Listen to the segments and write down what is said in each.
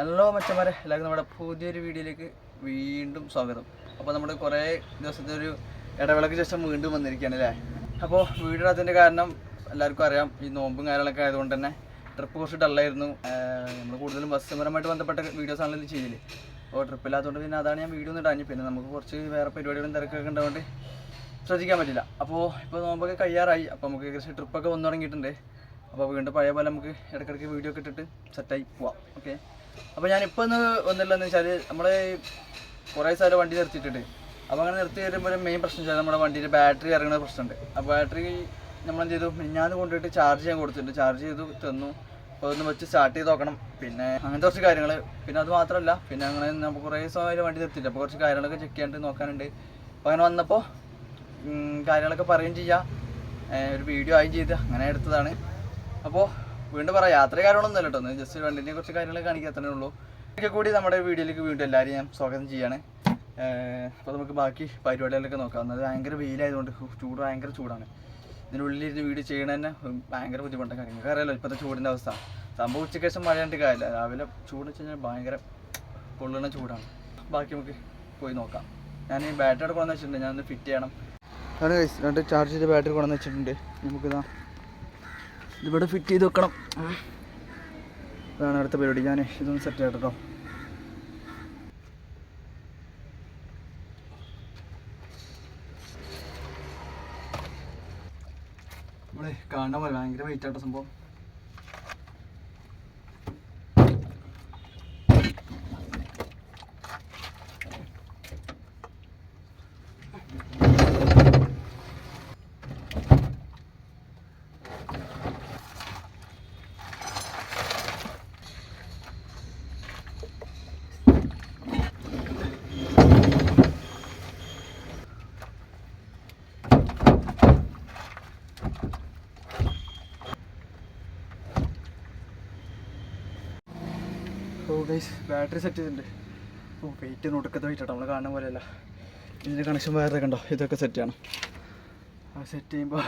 Hello മച്ചന്മാരെ എല്ലാവർക്കും നമ്മുടെ പുതിയൊരു വീഡിയോയിലേക്ക് വീണ്ടും സ്വാഗതം. അപ്പോൾ നമ്മുടെ കുറേ ദിവസത്തെ ഒരു ഇടവേളയ്ക്ക് ശേഷം വീണ്ടും വന്നിരിക്കുകയാണ് അല്ലേ? അപ്പോൾ വീടിനകത്തിന്റെ കാരണം എല്ലാവർക്കും അറിയാം ഈ നോമ്പും കാര്യങ്ങളൊക്കെ ആയതുകൊണ്ട് തന്നെ ട്രിപ്പ് കുറച്ച് ഡല്ലായിരുന്നു നമ്മൾ കൂടുതലും ബസ്സുപരമായിട്ട് ബന്ധപ്പെട്ട വീഡിയോസ് ആണല്ലോ ചെയ്യില്ല അപ്പോൾ ട്രിപ്പ് ഇല്ലാത്തതുകൊണ്ട് പിന്നെ അതാണ് ഞാൻ വീഡിയോ ഒന്നും ഇടാഞ്ഞു. പിന്നെ നമുക്ക് കുറച്ച് വേറെ പരിപാടികളും തിരക്കൊക്കെ ഉണ്ടാവുകൊണ്ട് ശ്രദ്ധിക്കാൻ പറ്റില്ല. അപ്പോൾ ഇപ്പോൾ നോമ്പൊക്കെ കഴിയാറായി. അപ്പോൾ നമുക്ക് ഏകദേശം ട്രിപ്പൊക്കെ വന്നു തുടങ്ങിയിട്ടുണ്ട്. അപ്പോൾ വീണ്ടും പഴയ പോലെ നമുക്ക് ഇടയ്ക്കിടയ്ക്ക് വീഡിയോ ഒക്കെ ഇട്ടിട്ട് സെറ്റായി പോവാം. ഓക്കെ അപ്പോൾ ഇപ്പൊ ഒന്ന് വന്നില്ലെന്ന് വെച്ചാൽ നമ്മൾ കുറേ സ്ഥലം വണ്ടി നിർത്തിയിട്ടുണ്ട്. അപ്പോൾ അങ്ങനെ നിർത്തി വരുമ്പോൾ മെയിൻ പ്രശ്നം വെച്ചാൽ നമ്മുടെ വണ്ടിയുടെ ബാറ്ററി ഇറങ്ങുന്ന പ്രശ്നമുണ്ട്. ആ ബാറ്ററി നമ്മൾ എന്ത് ചെയ്തു മിഞ്ഞാന്ന് കൊണ്ടുപോയിട്ട് ചാർജ് ചെയ്യാൻ കൊടുത്തിട്ടുണ്ട്. ചാർജ് ചെയ്തു തന്നു. അപ്പോൾ ഒന്ന് വെച്ച് സ്റ്റാർട്ട് ചെയ്ത് നോക്കണം. പിന്നെ അങ്ങനത്തെ കുറച്ച് കാര്യങ്ങൾ പിന്നെ അത് മാത്രമല്ല പിന്നെ അങ്ങനെ നമുക്ക് കുറേ സമയം വണ്ടി നിർത്തിയിട്ട് അപ്പോൾ കുറച്ച് കാര്യങ്ങളൊക്കെ ചെക്ക് ചെയ്യാണ്ട് നോക്കാനുണ്ട്. അപ്പോൾ അങ്ങനെ വന്നപ്പോൾ കാര്യങ്ങളൊക്കെ പറയുകയും ചെയ്യാം. ഒരു വീഡിയോ ആയും ചെയ്ത്. അങ്ങനെ എടുത്തതാണ്. അപ്പോൾ വീണ്ടും പറയാം. യാത്ര കാര്യങ്ങളൊന്നും അല്ല കേട്ടോ ജസ്റ്റ് വണ്ടിനെ കുറച്ച് കാര്യങ്ങൾ കാണിക്കാത്തേ ഉള്ളൂ. ഒക്കെ കൂടി നമ്മുടെ വീഡിയോയിലേക്ക് വീണ്ടും എല്ലാവരും ഞാൻ സ്വാഗതം ചെയ്യാണ്. അപ്പോൾ നമുക്ക് ബാക്കി പരിപാടികളൊക്കെ നോക്കാം. അത് ഭയങ്കര വെയിലായതുകൊണ്ട് ചൂട് ഭയങ്കര ചൂടാണ്. ഇതിനുള്ളിൽ ഇരുന്ന് വീഡിയോ ചെയ്യണ തന്നെ ഭയങ്കര ബുദ്ധിമുട്ടാണ്. കാര്യങ്ങൾ അറിയാലോ ഇപ്പോഴത്തെ ചൂടിന്റെ അവസ്ഥ. സംഭവം ഉച്ചയ്ക്ക് ശേഷം മഴ കണ്ടിട്ട് കാര്യമില്ല. രാവിലെ ചൂട് വെച്ച് കഴിഞ്ഞാൽ ഭയങ്കര പൊള്ളുന്ന ചൂടാണ്. ബാക്കി നമുക്ക് പോയി നോക്കാം. ഞാൻ ഈ ബാറ്ററി കൊണ്ടുവന്ന് വെച്ചിട്ടുണ്ട്. ഞാനൊന്ന് ഫിറ്റ് ചെയ്യണം. guys, രണ്ട് ചാർജ് ചെയ്ത് ബാറ്ററി കൊണ്ടുവന്ന് വെച്ചിട്ടുണ്ട്. നമുക്കിതാ ഇതിവിടെ ഫിറ്റ് ചെയ്ത് വെക്കണം. അതാണ് അടുത്ത പരിപാടി. ഞാൻ ഇതൊന്ന് സെറ്റ് ആയിട്ടോ നമ്മളെ കാണാൻ പോലെ ഭയങ്കര വെയിറ്റ് ആട്ടോ സംഭവം. ബാറ്ററി സെറ്റ് ചെയ്തിട്ടുണ്ട്. ഓ വെയിറ്റ് ഒടുക്കത്തെ വെയിറ്റ് നമ്മൾ കാണുന്ന പോലെയല്ല. ഇതിന്റെ കണക്ഷൻ വയറൊക്കെ ഉണ്ടോ ഇതൊക്കെ സെറ്റ് ചെയ്യണം. ആ സെറ്റ് ചെയ്യുമ്പോൾ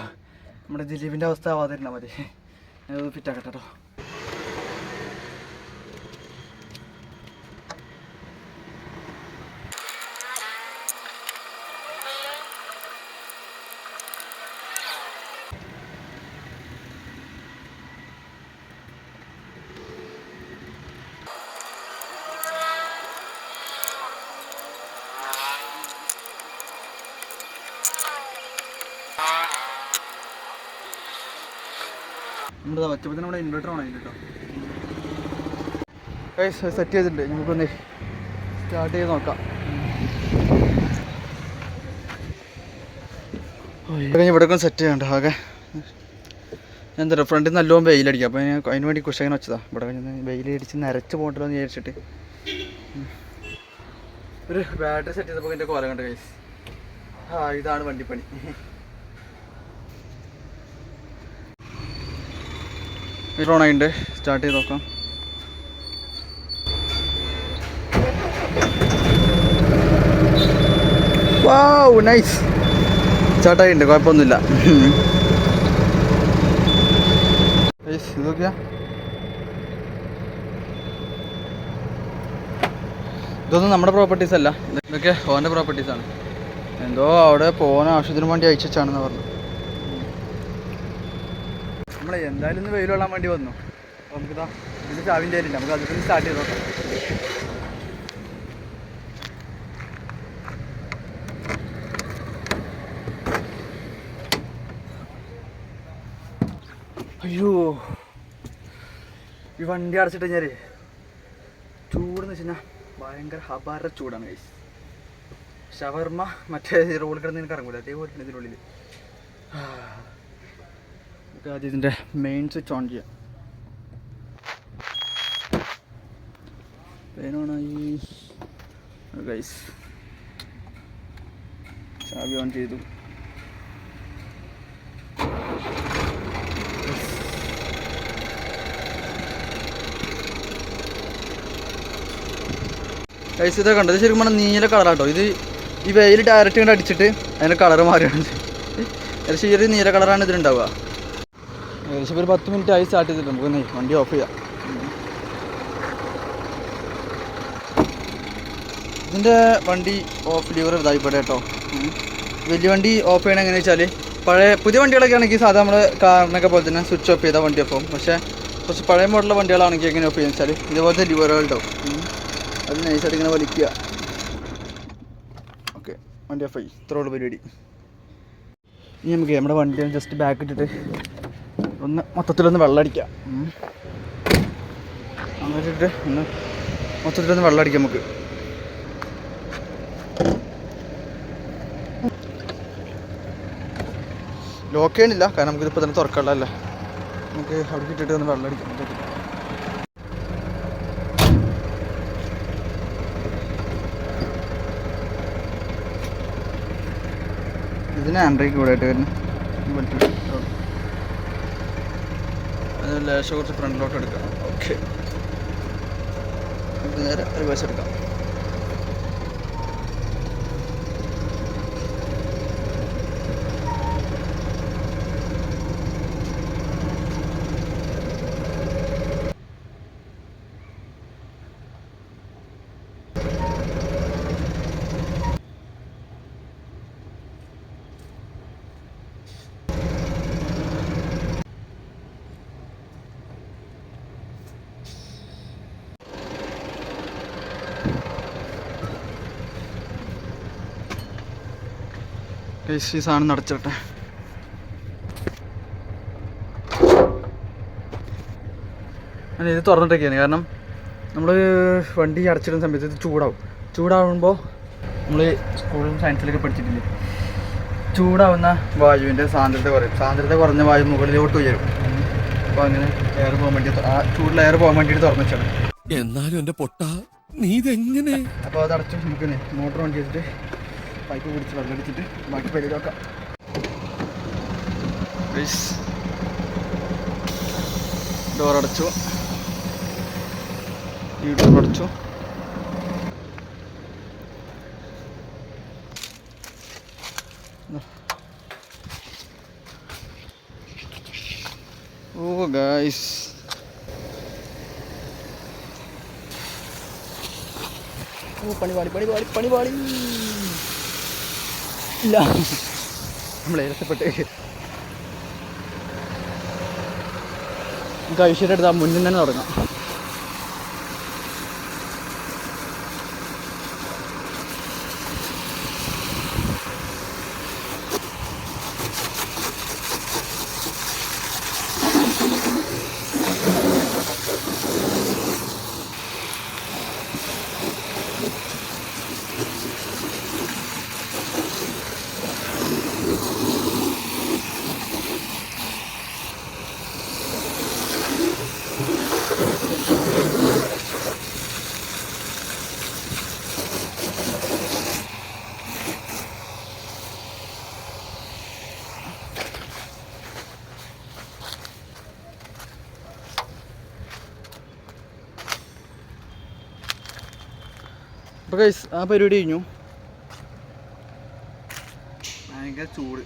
നമ്മുടെ ദിലീപിന്റെ അവസ്ഥ ആവാതിരുന്നാൽ മതി. ഞാനത് ഫിറ്റ് ആക്കട്ടെ കേട്ടോ നമ്മുടെ ഒച്ചപ്പത്തിന് നമ്മുടെ ഇൻവെർട്ടർ ആണ് കേട്ടോ സെറ്റ് ചെയ്തിട്ടുണ്ട്. നമുക്കൊന്ന് സ്റ്റാർട്ട് ചെയ്ത് നോക്കാം. കഴിഞ്ഞ് ഇവിടെ സെറ്റ് ചെയ്യണ്ട ആകെ. എന്താ പറയുക ഫ്രണ്ടിൽ നല്ലോണം വെയിലടിക്കും. അപ്പോൾ ഞാൻ അതിന് വേണ്ടി കുശകൻ വെച്ചതാ. ഇവിടെ കഴിഞ്ഞ് വെയിലടിച്ച് നരച്ച് പോകണ്ടല്ലോ എന്ന് വിചാരിച്ചിട്ട്. ഒരു ബാറ്ററി സെറ്റ് ചെയ്തപ്പോൾ എന്റെ കോലം കണ്ട് കൈസ് ആ ഇതാണ് വണ്ടിപ്പണി. ഓണായിട്ടുണ്ട് സ്റ്റാർട്ട് ചെയ്ത് നോക്കാം. Wow nice. സ്റ്റാർട്ടായിട്ടുണ്ട് കുഴപ്പമൊന്നുമില്ല. ഇതൊക്കെയാ ഇതൊന്നും നമ്മുടെ പ്രോപ്പർട്ടീസ് അല്ല. ഇതൊക്കെ ഓന്റെ പ്രോപ്പർട്ടീസ് ആണ് എന്തോ അവിടെ പോകാൻ ആവശ്യത്തിന് വേണ്ടി അയച്ചാണെന്ന് പറഞ്ഞു നമ്മൾ എന്തായാലും ഇന്ന് വെയിൽ കൊള്ളാൻ വേണ്ടി വന്നു. അപ്പോൾ നമുക്കിതാ ഇത് ചാവിന്റെ ആയില്ല നമുക്ക് അതിൽ സ്റ്റാർട്ട് ചെയ്ത് നോക്കാം അയ്യോ. ഈ വണ്ടി അടച്ചിട്ട് കഴിഞ്ഞാൽ ചൂടെന്ന് വെച്ച് കഴിഞ്ഞാൽ ഭയങ്കര ഹബാര ചൂടാണ് കൈസ് ഷവർമ്മ മറ്റേ റോഡ് കിടന്ന് എനിക്ക് ഇറങ്ങൂല അതേപോലെ ഇതിനുള്ളിൽ ആദ്യം ഇതിന്റെ മെയിൻ സ്വിച്ച് ഓൺ ചെയ്യാം. പേനോണായി ഗൈസ് ചാവി ഓൺ ചെയ്തു. ഗൈസ് ഇതൊക്കെ കണ്ടത് ശരിക്കും പറഞ്ഞാൽ നീല കളറാട്ടോ ഇത് ഈ വെയിൽ ഡയറക്റ്റ് ഇങ്ങോട്ട് അടിച്ചിട്ട് അതിന്റെ കളർ മാറിയാണ് ഏകദേശം ഈ ഒരു നീല കളറാണ് ഇതിലുണ്ടാവുക. ഏകദേശം ഒരു പത്ത് മിനിറ്റ് ആയി സ്റ്റാർട്ട് ചെയ്തിട്ട് നമുക്ക് വണ്ടി ഓഫ് ചെയ്യാം. ഇതിന്റെ വണ്ടി ഓഫ് ലിവർ ഇതായിപ്പോട്ടെ കേട്ടോ. വലിയ വണ്ടി ഓഫ് ചെയ്യണം എങ്ങനെയാ വെച്ചാൽ പഴയ പുതിയ വണ്ടികളൊക്കെ ആണെങ്കിൽ സാധാ നമ്മൾ കാറിനൊക്കെ പോലെ തന്നെ സ്വിച്ച് ഓഫ് ചെയ്താൽ വണ്ടി ആവും. പക്ഷേ കുറച്ച് പഴയ മോഡലുള്ള വണ്ടികളാണെങ്കിൽ എങ്ങനെ ഓഫ് ചെയ്യുന്നത് വെച്ചാൽ ഇതുപോലത്തെ ലിവറുകളുണ്ടോ. അത് നൈസായിട്ട് ഇങ്ങനെ വലിക്കുക. ഓക്കെ വണ്ടി ഓഫ് ആയി. ഇത്രേ ഉള്ളൂ പരിപാടി. ഇനി നമുക്ക് നമ്മുടെ വണ്ടി ജസ്റ്റ് ബാക്ക് ഇട്ടിട്ട് ഒന്ന് മൊത്തത്തിലൊന്ന് വെള്ളം അടിക്കാം ഉം. അങ്ങനെ ഒന്ന് മൊത്തത്തിലൊന്ന് വെള്ളം അടിക്കാം നമുക്ക്. ലോക്ക് ചെയ്യണില്ല കാരണം നമുക്കിതിപ്പോൾ തന്നെ തുറക്കാനുള്ളതല്ലേ. നമുക്ക് അവിടെ കിട്ടിയിട്ട് ഒന്ന് വെള്ളം അടിക്കാം ഇതിന് ആൻഡ്രോയിഡ് കൂടെ ആയിട്ട് വരുന്നു അത് ലേശം കുറച്ച് ഫ്രണ്ടിലോട്ട് എടുക്കാം ഓക്കെ. നമുക്ക് നേരെ റിവേഴ്സ് എടുക്കാം. ഈ സാധനം നടച്ചോട്ടെ. അല്ല ഇത് തുറന്നിട്ടൊക്കെയാണ്. കാരണം നമ്മൾ വണ്ടി അടച്ചിടുന്ന സമയത്ത് ഇത് ചൂടാവും. ചൂടാവുമ്പോൾ നമ്മൾ സ്കൂളിലും സയൻസിലൊക്കെ പഠിച്ചിട്ടില്ലേ? ചൂടാവുന്ന വായുവിന്റെ സാന്ദ്രത കുറയും. സാന്ദ്രത കുറഞ്ഞ വായു മുകളിലോട്ട് ഉയരും. അപ്പോൾ അങ്ങനെ എയർ പോകാൻ വേണ്ടി ആ ചൂടിൽ എയർ പോകാൻ വേണ്ടിയിട്ട് തുറന്നു വെച്ചാണ് എന്നാലും എന്റെ പൊട്ട നീ ഇതെങ്ങനെ? അപ്പോൾ അത് അടച്ചു നമുക്ക് മോട്ടർ ഓൺ ചെയ്തിട്ട് പൈപ്പ് പിടിച്ച് വെള്ളടിച്ചിട്ട് ബാക്കി പേര് നോക്കാം. ഡോർ അടച്ചു. ഈ ഡോർ അടച്ചു. ഓ ഗായ്സ് ഓ പണി പാടി പണി പാടി പണി പാടി ഇല്ല. നമ്മളെ രസപ്പെട്ട് നമുക്ക് ഐശ്വര്യ എടുത്താൽ ആ മുന്നിൽ തന്നെ തുടങ്ങാം. അപ്പോൾ ഗൈസ് ആ പരിപാടി കഴിഞ്ഞു. ഭയങ്കര ചൂട്.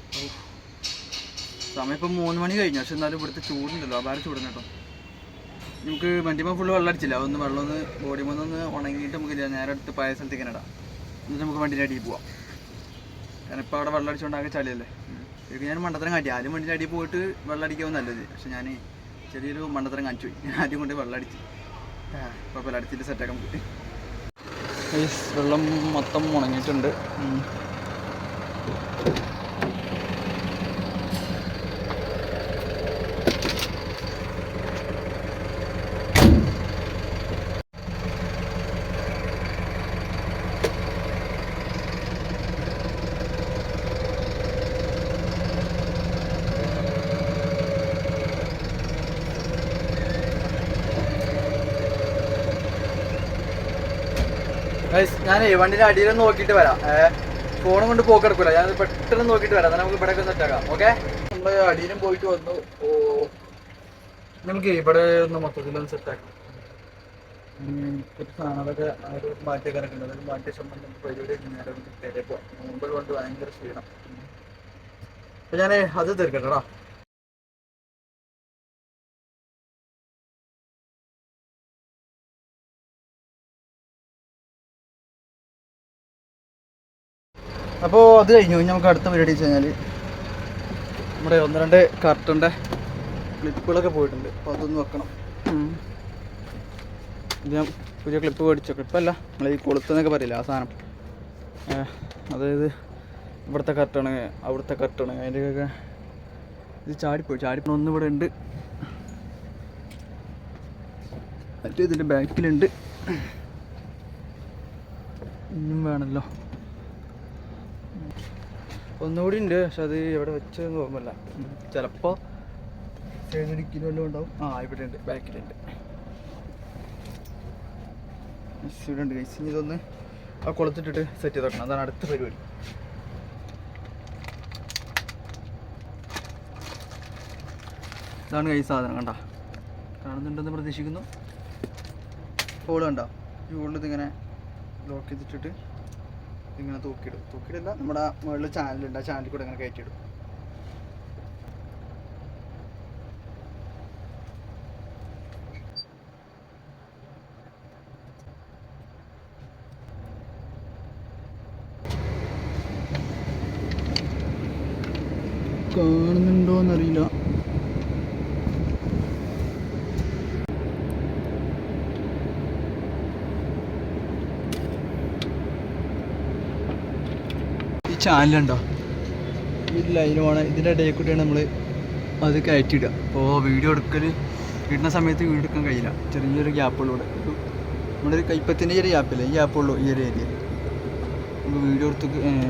സമയം ഇപ്പം മൂന്ന് മണി കഴിഞ്ഞു. പക്ഷെ എന്നാലും ഇവിടുത്തെ ചൂടുണ്ടല്ലോ. അപാര ചൂടുണ്ട് കേട്ടോ. നമുക്ക് വണ്ടിമ ഫുള്ള് വെള്ളം അടിച്ചില്ല. ഒന്ന് വെള്ളം ഒന്ന് ബോഡി ഒന്ന് ഉണങ്ങിയിട്ട് നമുക്ക് നേരെ അടുത്ത് പഴയ സ്ഥലത്തേക്ക് ഇടാം. എന്നിട്ട് നമുക്ക് വണ്ടിന്റെ അടിയിൽ പോവാം. കാരണം ഇപ്പോൾ അവിടെ വെള്ളം അടിച്ചുകൊണ്ടാകെ ചളിയല്ലേ. ഇത് ഞാൻ മണ്ടത്തരം കാട്ടി. ആദ്യം വണ്ടിന്റെ അടിയിൽ പോയിട്ട് വെള്ളം അടിക്കാവും നല്ലത്. പക്ഷെ ഞാൻ ചെറിയൊരു മണ്ടത്തരം കാണിച്ചു പോയി. ആദ്യം കൊണ്ട് വെള്ളം അടിച്ച്. കുഴപ്പമില്ല. അടിച്ചിട്ട് സെറ്റാക്കാൻ ഗൈസ്, വെള്ളം മൊത്തം ഉണങ്ങിയിട്ടുണ്ട്. ഞാനേ വണ്ടിന്റെ അടിയിൽ നോക്കിയിട്ട് വരാം. ഫോണും കൊണ്ട് പോക്കെടുക്കൂല ഞാൻ പെട്ടെന്ന് നോക്കിയിട്ട് വരാം. നമുക്ക് ഇവിടെ ഒക്കെ സെറ്റാക്കാം ഓക്കെ നമ്മൾ അടിയിലും പോയിട്ട് വന്നു. ഓ നമുക്ക് ഇവിടെ ഒന്ന് മൊത്തത്തിലൊന്ന് ഒന്ന് സെറ്റാക്കാം സാധനങ്ങളൊക്കെ ഒരു മാറ്റിയൊക്കെ കയറി പോവാം മുമ്പിൽ കൊണ്ട് ഭയങ്കര ക്ഷീണം. അപ്പൊ ഞാൻ അത് തീർക്കട്ടെടാ. അപ്പോൾ അത് കഴിഞ്ഞു. ഇനി നമുക്ക് അടുത്ത പരിപാടി വെച്ച് കഴിഞ്ഞാൽ നമ്മുടെ ഒന്ന് രണ്ട് കർട്ടന്റെ ക്ലിപ്പുകളൊക്കെ പോയിട്ടുണ്ട്. അപ്പോൾ അതൊന്ന് വെക്കണം. ഇത് ഞാൻ പുതിയ ക്ലിപ്പ് മേടിച്ചു ക്ലിപ്പല്ല നമ്മൾ ഈ കൊളുത്തെന്നൊക്കെ പറയില്ല ആ സാധനം? അതായത് ഇവിടുത്തെ കർട്ടണ് അവിടുത്തെ കർട്ടണ് അതിന്റെയൊക്കെ ഇത് ചാടിപ്പോയി. ചാടിപ്പോ ഒന്ന് ഇവിടെ ഉണ്ട്. മറ്റേ ഇതിന്റെ ബാക്കിലുണ്ട് ഇനിയും വേണമല്ലോ ഒന്നുകൂടി ഉണ്ട് പക്ഷെ അത് ഇവിടെ വെച്ചതെന്ന് ഓർമ്മല്ല ചിലപ്പോ സൈഡിൽ വല്ലതും ഉണ്ടാവും? ആ ഇവിടെ ഉണ്ട് ബാക്കിലുണ്ട് ഇവിടെ ഉണ്ട് ഗൈസ് ഇനി ഇതൊന്ന് ആ കുളത്തിട്ടിട്ട് സെറ്റ് ചെയ്ത് വെക്കണം. അതാണ് അടുത്ത പരിപാടി. ഇതാണ് കൈ സാധനം കണ്ട? കാണുന്നുണ്ടെന്ന് പ്രതീക്ഷിക്കുന്നു. ഹോൾ കണ്ട? ഈ ഹോളിൽ ഇതിങ്ങനെ ലോക്ക് ചെയ്തിട്ടിട്ട് ഇങ്ങനെ തൂക്കിയിടും. തൂക്കിയിടില്ല നമ്മുടെ മുകളിൽ ചാനലുണ്ട് ആ ചാനലിൽ കൂടെ ഇങ്ങനെ കയറ്റിയിടും. കാണുന്നുണ്ടോന്നറിയില്ല ഈ ചാനലുണ്ടോ? ഈ ലൈനുമാണ് ഇതിന്റെ ഇടയിൽ കൂട്ടിയാണ് നമ്മൾ അത് കയറ്റിയിടുക. അപ്പോൾ വീഡിയോ എടുക്കൽ ഇടുന്ന സമയത്ത് വീഡിയോ എടുക്കാൻ കഴിയില്ല. ചെറിയൊരു ഗ്യാപ്പുള്ളൂടെ നമ്മുടെ ഒരു കൈപ്പത്തിന്റെ ചെറിയ ഗ്യാപ്പില്ലേ ഈ ഗ്യാപ്പുള്ളൂ ഈ ഒരു ഏരിയ നമുക്ക് വീഡിയോ എടുത്ത്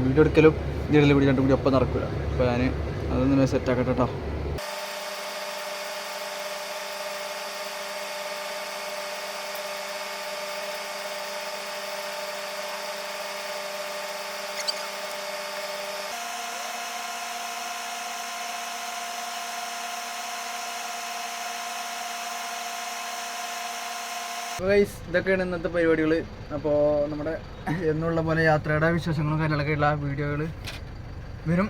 വീഡിയോ എടുക്കലും ഇതിൽ കൂടി രണ്ടും കൂടി ഒപ്പം നടക്കില്ല അപ്പോൾ ഞാൻ അതൊന്ന് സെറ്റ് ആക്കട്ടെ കേട്ടോ ഗൈസ് ഇതൊക്കെയാണ് ഇന്നത്തെ പരിപാടികൾ അപ്പോൾ നമ്മുടെ എന്നുള്ള പോലെ യാത്രയുടെ വിശേഷങ്ങളും കാര്യങ്ങളൊക്കെ ഉള്ള വീഡിയോകൾ വരും.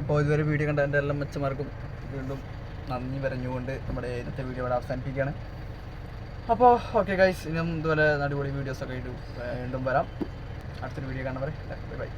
അപ്പോൾ ഇതുവരെ വീഡിയോ കണ്ട എന്റെ എല്ലാം മെച്ചമാർക്കും വീണ്ടും നന്ദി പറഞ്ഞുകൊണ്ട് നമ്മുടെ ഇന്നത്തെ വീഡിയോ ഇവിടെ അവസാനിപ്പിക്കുകയാണ്. അപ്പോൾ ഓക്കെ ഗൈസ് ഇനിയും ഇതുപോലെ അടിപൊളി വീഡിയോസൊക്കെ ആയിട്ട് വീണ്ടും വരാം. അടുത്തൊരു വീഡിയോ കാണാൻ ബൈ ബൈ.